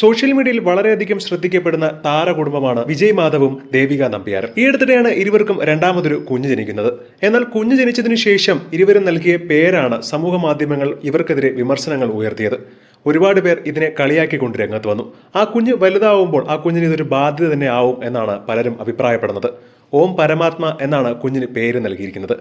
Social മീഡിയയിൽ വളരെയധികം ശ്രദ്ധിക്കപ്പെടുന്ന താരകുടുംബമാണ് വിജയ് മാധവും ദേവിക നമ്പ്യാരും. ഈ അടുത്തിടെയാണ് ഇരുവർക്കും രണ്ടാമതൊരു കുഞ്ഞ് ജനിക്കുന്നത്. എന്നാൽ കുഞ്ഞ് ജനിച്ചതിനു ശേഷം ഇരുവരും നൽകിയ പേരാണ് സമൂഹ മാധ്യമങ്ങൾ ഇവർക്കെതിരെ വിമർശനങ്ങൾ ഉയർത്തിയത്. ഒരുപാട് പേർ ഇതിനെ കളിയാക്കിക്കൊണ്ട് രംഗത്ത് വന്നു. ആ കുഞ്ഞ് വലുതാവുമ്പോൾ ആ കുഞ്ഞിന് ഇതൊരു ബാധ്യത തന്നെ ആവും എന്നാണ് പലരും അഭിപ്രായപ്പെടുന്നത്. ഓം പരമാത്മ എന്നാണ് കുഞ്ഞിന് പേര് നൽകിയിരിക്കുന്നത്.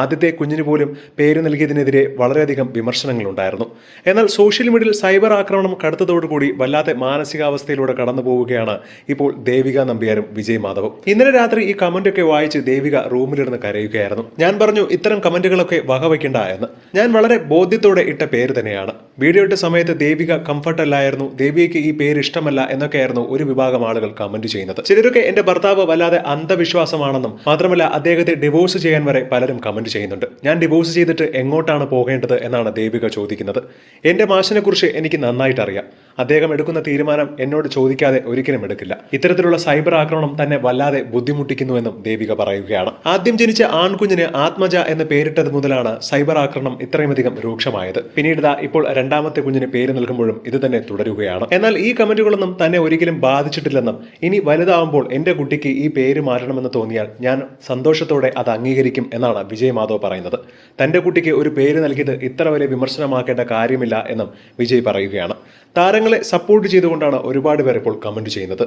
ആദ്യത്തെ കുഞ്ഞിന് പോലും പേര് നൽകിയതിനെതിരെ വളരെയധികം വിമർശനങ്ങളുണ്ടായിരുന്നു. എന്നാൽ സോഷ്യൽ മീഡിയയിൽ സൈബർ ആക്രമണം കടുത്തതോടുകൂടി വല്ലാത്ത മാനസികാവസ്ഥയിലൂടെ കടന്നു പോവുകയാണ് ഇപ്പോൾ ദേവിക നമ്പ്യാരും വിജയ് മാധവും. ഇന്നലെ രാത്രി ഈ കമന്റൊക്കെ വായിച്ച് ദേവിക റൂമിലിരുന്ന് കരയുകയായിരുന്നു. ഞാൻ പറഞ്ഞു ഇത്തരം കമന്റുകളൊക്കെ വകവയ്ക്കണ്ട എന്ന്. ഞാൻ വളരെ ബോധ്യത്തോടെ ഇട്ട പേര് തന്നെയാണ്. വീഡിയോ ഇട്ട സമയത്ത് ദേവിക കംഫർട്ട് അല്ലായിരുന്നു ദേവികയ്ക്ക് ഈ പേര് ഇഷ്ടമല്ല എന്നൊക്കെയായിരുന്നു ഒരു വിഭാഗം ആളുകൾ കമന്റ് ചെയ്യുന്നത്. ചിലരൊക്കെ എന്റെ ഭർത്താവ് വല്ലാതെ അന്ധവിശ്വാസമാണെന്നും മാത്രമല്ല അദ്ദേഹത്തെ ഡിവോഴ്സ് ചെയ്യാൻ വരെ പലരും കമന്റ് ചെയ്യുന്നുണ്ട്. ഞാൻ ഡിവോഴ്സ് ചെയ്തിട്ട് എങ്ങോട്ടാണ് പോകേണ്ടത് എന്നാണ് ദേവിക ചോദിക്കുന്നത്. എന്റെ മാഷിനെ കുറിച്ച് എനിക്ക് നന്നായിട്ട് അറിയാം അദ്ദേഹം എടുക്കുന്ന തീരുമാനം എന്നോട് ചോദിക്കാതെ ഒരിക്കലും എടുക്കില്ല. ഇത്തരത്തിലുള്ള സൈബർ ആക്രമണം തന്നെ വല്ലാതെ ബുദ്ധിമുട്ടിക്കുന്നുവെന്നും ദേവിക പറയുകയാണ്. ആദ്യം ജനിച്ച ആൺകുഞ്ഞിന് ആത്മജ എന്ന് പേരിട്ടത് മുതലാണ് സൈബർ ആക്രമണം ഇത്രയുമധികം രൂക്ഷമായത്. പിന്നീട് ഇപ്പോൾ രണ്ടാമത്തെ കുഞ്ഞിന് പേര് നൽകുമ്പോഴും ഇത് തന്നെ തുടരുകയാണ്. എന്നാൽ ഈ കമന്റുകളൊന്നും തന്നെ ഒരിക്കലും ബാധിച്ചിട്ടില്ലെന്നും ഇനി വലുതാവുമ്പോൾ എന്റെ കുട്ടിക്ക് ഈ പേര് മാറ്റണമെന്ന് തോന്നിയാൽ ഞാൻ സന്തോഷത്തോടെ അത് അംഗീകരിക്കും എന്നാണ് വിജയ് മാധവ് പറയുന്നത്. തന്റെ കുട്ടിക്ക് ഒരു പേര് നൽകിയത് ഇത്ര വലിയ വിമർശനമാക്കേണ്ട കാര്യമില്ല എന്നും വിജയ് പറയുകയാണ്. താരങ്ങളെ സപ്പോർട്ട് ചെയ്തുകൊണ്ടാണ് ഒരുപാട് പേർ കമന്റ് ചെയ്യുന്നത്.